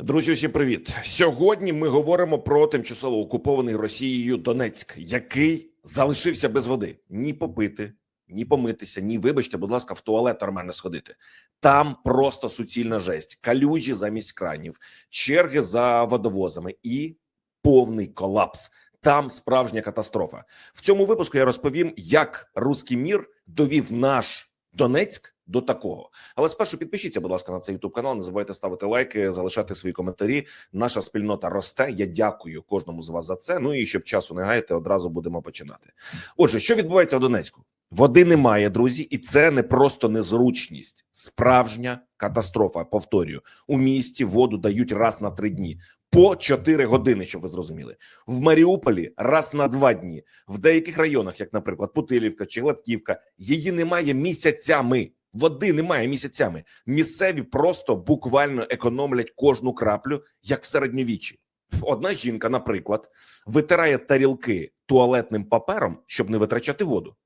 Друзі, усім привіт! Сьогодні ми говоримо про тимчасово окупований Росією Донецьк, який залишився без води ні попити, ні помитися, ні, вибачте, будь ласка, в туалет нормально сходити. Там просто суцільна жесть, калюжі замість кранів, черги за водовозами і повний колапс. Там справжня катастрофа. В цьому випуску я розповім, як руський мір довів наш Донецьк до такого. Але спершу підпишіться, будь ласка, на цей youtube канал. Не забувайте ставити лайки, залишати свої коментарі. Наша спільнота росте. Я дякую кожному з вас за це. Ну і щоб часу не гаяти, одразу будемо починати. Отже, що відбувається в Донецьку? Води немає, друзі, і це не просто незручність, справжня катастрофа. Повторюю, у місті воду дають раз на три дні. По 4 години, щоб ви зрозуміли, в Маріуполі раз на два дні. В деяких районах, як, наприклад, Путилівка чи Гладківка, її немає місяцями. Води немає місяцями. Місцеві просто буквально економлять кожну краплю, як в середньовіччі. Одна жінка, наприклад, витирає тарілки туалетним папером, щоб не витрачати воду,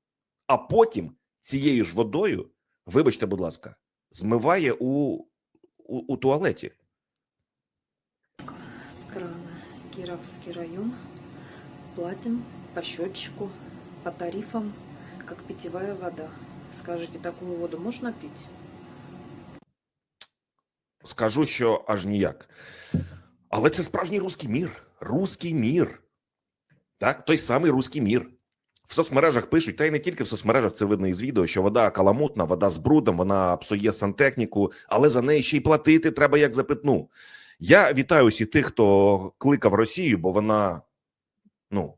а потім цією ж водою, вибачте, будь ласка, змиває у, у, у туалеті. с крана Кировский район. Платим по счетчику, по тарифам, как питьевая вода. Скажите, такую воду можно пить? Скажу, що аж ніяк. Але це справжній руський мір. Руський мір. Так, той самий руський мір. В соцмережах пишуть, та й не тільки в соцмережах, це видно із відео, що вода каламутна, вода з брудом, вона псує сантехніку, але за неї ще й платити треба як за питну. Я вітаю усіх тих, хто кликав Росію, бо вона ну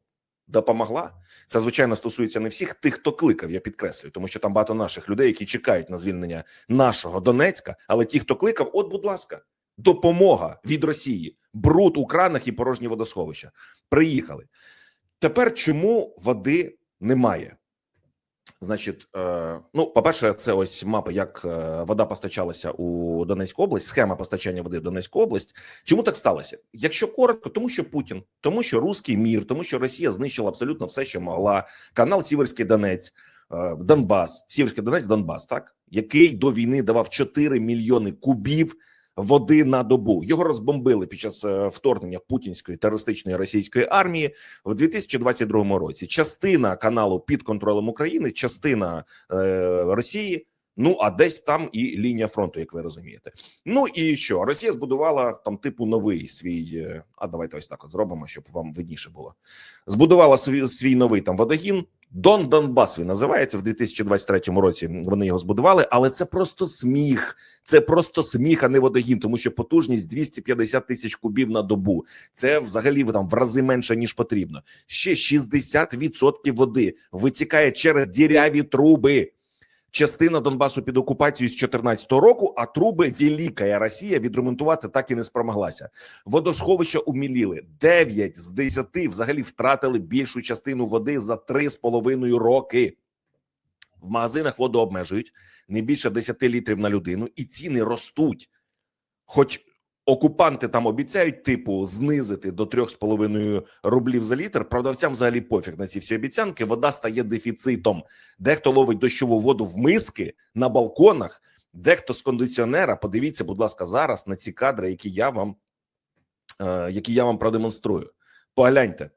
допомогла. Це звичайно стосується не всіх тих, хто кликав. Я підкреслюю, тому що там багато наших людей, які чекають на звільнення нашого Донецька. Але ті, хто кликав, от, будь ласка, допомога від Росії, бруд у кранах і порожні водосховища. Приїхали. Тепер чому води немає? Значить, е, ну, по-перше, це ось мапа, як е, вода постачалася у Донецьку область, схема постачання води в Донецьку область. Чому так сталося? Якщо коротко, тому що Путін, тому що руський мір, тому що Росія знищила абсолютно все, що могла. Канал Сіверський Донець, е, Донбас, Сіверський Донець, Донбас, так який до війни давав 4 мільйони кубів води на добу. Його розбомбили під час е, вторгнення путінської терористичної російської армії в 2022 році. Частина каналу під контролем України, частина е, Росії. Ну а десь там і лінія фронту, як ви розумієте. Ну і що Росія збудувала там типу новий свій. е, А давайте ось так от зробимо, щоб вам видніше було. Збудувала свій, свій новий там водогін. Дон Донбас він називається в 2023 році. Вони його збудували, але це просто сміх. Це просто сміх, а не водогін, тому що потужність 250 тисяч кубів на добу. Це взагалі там в рази менше ніж потрібно. Ще 60% води витікає через діряві труби. Частина Донбасу під окупацією з 2014 року, а труби Велика Росія відремонтувати так і не спромоглася. Водосховища уміліли. 9 з 10 взагалі втратили більшу частину води за 3,5 роки. В магазинах воду обмежують не більше 10 літрів на людину, і ціни ростуть. Хоч окупанти там обіцяють, типу, знизити до 3,5 рублів за літр. Продавцям взагалі пофіг на ці всі обіцянки. Вода стає дефіцитом. Дехто ловить дощову воду в миски на балконах, дехто з кондиціонера. Подивіться, будь ласка, зараз на ці кадри, які я вам, е, які я вам продемонструю. Погляньте.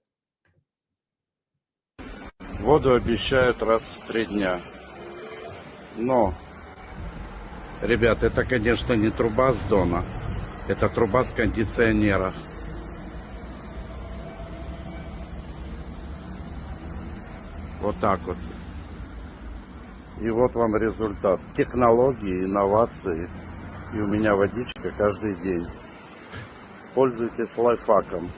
Воду обещают раз в три дня. Но, ребят, это, конечно, не труба с Дона. Это труба с кондиционера. Вот так вот. И вот вам результат. Технологии, инновации. И у меня водичка каждый день. Пользуйтесь лайфхаком.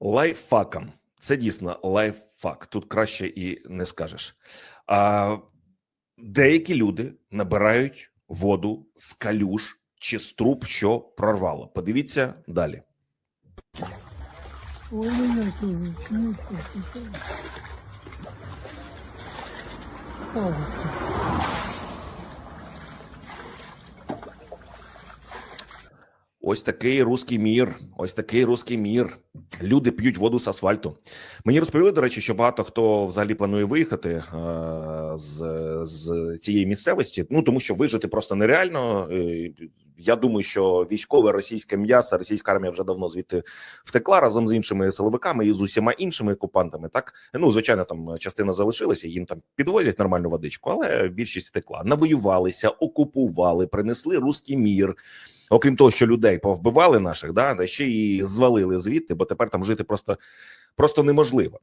Лайфхаком. Це дійсно лайфхак. Тут краще і не скажеш. А деякі люди набирають воду з калюш чи з труб, що прорвало. Подивіться далі. Ось такий руський мір. Ось такий руський мір. Люди п'ють воду з асфальту. Мені розповіли, до речі, що багато хто взагалі планує виїхати е, з, з цієї місцевості. Ну тому що вижити просто нереально. Я думаю, що військове російське м'ясо, російська армія вже давно звідти втекла разом з іншими силовиками і з усіма іншими окупантами. Так ну звичайно, там частина залишилася, їм там підвозять нормальну водичку, але більшість втекла. Навоювалися, окупували, принесли руський мір. Окрім того, що людей повбивали наших, да ще і звалили звідти, бо тепер там жити просто, просто неможливо.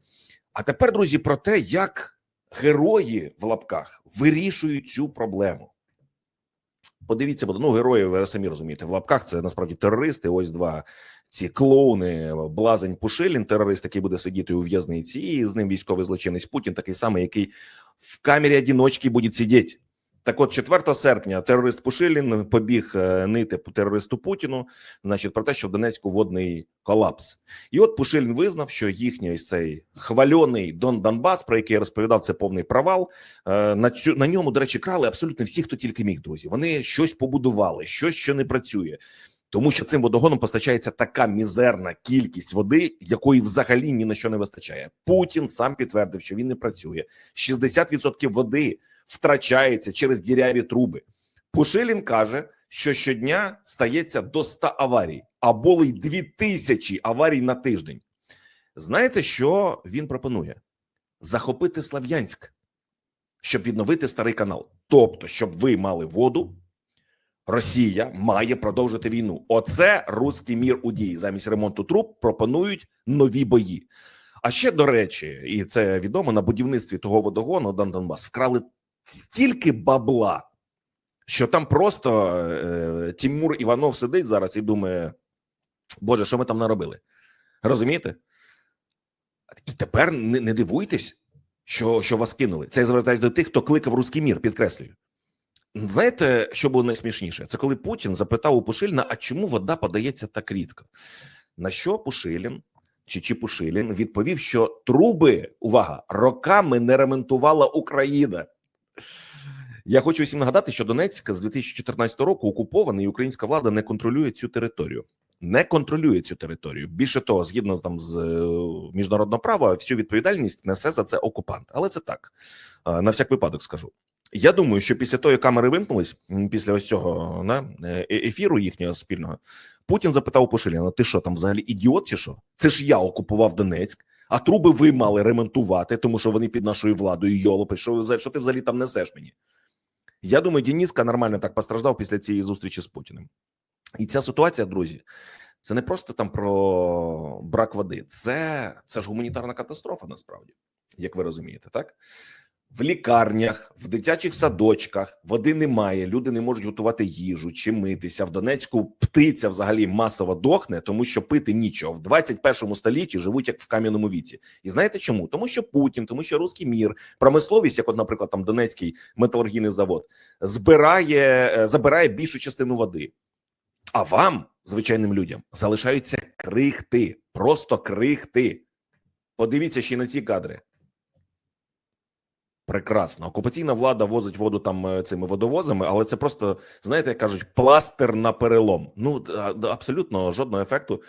А тепер, друзі, про те, як герої в лапках вирішують цю проблему. Подивіться, бо ну герої, ви самі розумієте, в лапках це насправді терористи. Ось два ці клоуни, Блазень Пушилін, терорист, який буде сидіти у в'язниці, і з ним військовий злочинець Путін, такий самий, який в камері одиночки буде сидіти. Так, от 4 серпня терорист Пушилін побіг е, нити по терористу Путіну, значить, про те, що в Донецьку водний колапс. І от Пушилін визнав, що їхній цей хвальоний Дон Донбас, про який я розповідав, це повний провал. Е, На цю на ньому, до речі, крали абсолютно всі, хто тільки міг, друзі. Вони щось побудували, щось що не працює. Тому що цим водогоном постачається така мізерна кількість води, якої взагалі ні на що не вистачає. Путін сам підтвердив, що він не працює. 60% води втрачається через діряві труби. Пушилін каже, що щодня стається до 100 аварій, а було й 2000 аварій на тиждень. Знаєте, що він пропонує? Захопити Слав'янськ, щоб відновити старий канал. Тобто, щоб ви мали воду, Росія має продовжити війну. Оце руський мір у дії. Замість ремонту труб пропонують нові бої. А ще до речі, і це відомо на будівництві того водогону Дон Донбас вкрали стільки бабла, що там просто е, Тимур Іванов сидить зараз і думає: Боже, що ми там наробили? Розумієте? І тепер не, не дивуйтесь, що, що вас кинули. Це я звертаюся до тих, хто кликав руський мір, підкреслюю. Знаєте, що було найсмішніше? Це коли Путін запитав у Пушиліна, а чому вода подається так рідко? На що Пушилін чи Чіпушилін відповів, що труби, увага, роками не ремонтувала Україна. Я хочу всім нагадати, що Донецьк з 2014 року окупований, і українська влада не контролює цю територію. Не контролює цю територію. Більше того, згідно там з е, міжнародного права, всю відповідальність несе за це окупант. Але це так е, на всяк випадок скажу. Я думаю, що після того, як камери вимкнулись, після ось цього на е, ефіру їхнього спільного, Путін запитав у Пошиліна: ти що там взагалі ідіот чи що? Це ж я окупував Донецьк, а труби ви мали ремонтувати, тому що вони під нашою владою йолопи. Що, що ти взагалі там несеш мені? Я думаю, Дініска нормально так постраждав після цієї зустрічі з Путіним. І ця ситуація, друзі, це не просто там про брак води, це, це ж гуманітарна катастрофа, насправді, як ви розумієте, так? В лікарнях, в дитячих садочках води немає, люди не можуть готувати їжу чи митися. В Донецьку птиця взагалі масово дохне, тому що пити нічого. В 21 столітті живуть як в кам'яному віці. І знаєте чому? Тому що Путін, тому що руський мір, промисловість, як, от, наприклад, там Донецький металургійний завод, збирає, е, забирає більшу частину води. А вам, звичайним людям, залишаються крихти, просто крихти. Подивіться ще на ці кадри. Прекрасно. Окупаційна влада возить воду там е, цими водовозами, але це просто, знаєте, як кажуть, пластир на перелом. Ну абсолютно жодного ефекту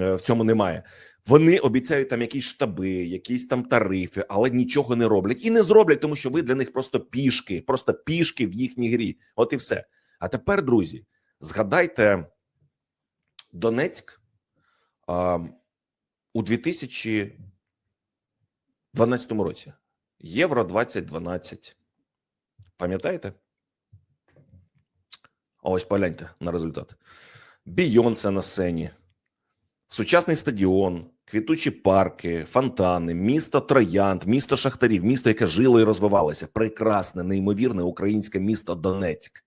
е, в цьому немає. Вони обіцяють там якісь штаби, якісь там тарифи, але нічого не роблять і не зроблять, тому що ви для них просто пішки, просто пішки в їхній грі. От і все. А тепер, друзі, згадайте Донецьк а, у 2012 році. Євро 2012. Пам'ятаєте? Ось погляньте на результат. Бійонсе на сцені, сучасний стадіон, квітучі парки, фонтани, місто Троянд, місто Шахтарів, місто, яке жило і розвивалося. Прекрасне, неймовірне українське місто Донецьк.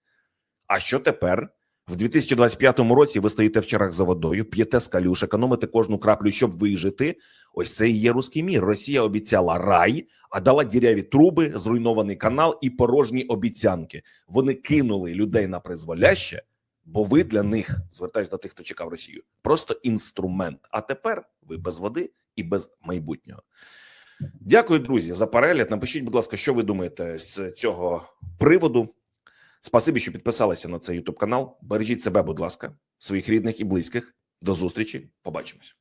А що тепер? В 2025 році ви стоїте в чарах за водою, п'єте з калюш, економите кожну краплю, щоб вижити. Ось це і є руський мір. Росія обіцяла рай, а дала діряві труби, зруйнований канал і порожні обіцянки. Вони кинули людей на призволяще, бо ви для них звертаюсь до тих, хто чекав Росію. Просто інструмент. А тепер ви без води і без майбутнього. Дякую, друзі, за перегляд. Напишіть, будь ласка, що ви думаєте з цього приводу. Спасибі, що підписалися на цей YouTube канал. Бережіть себе, будь ласка, своїх рідних і близьких. До зустрічі. Побачимось.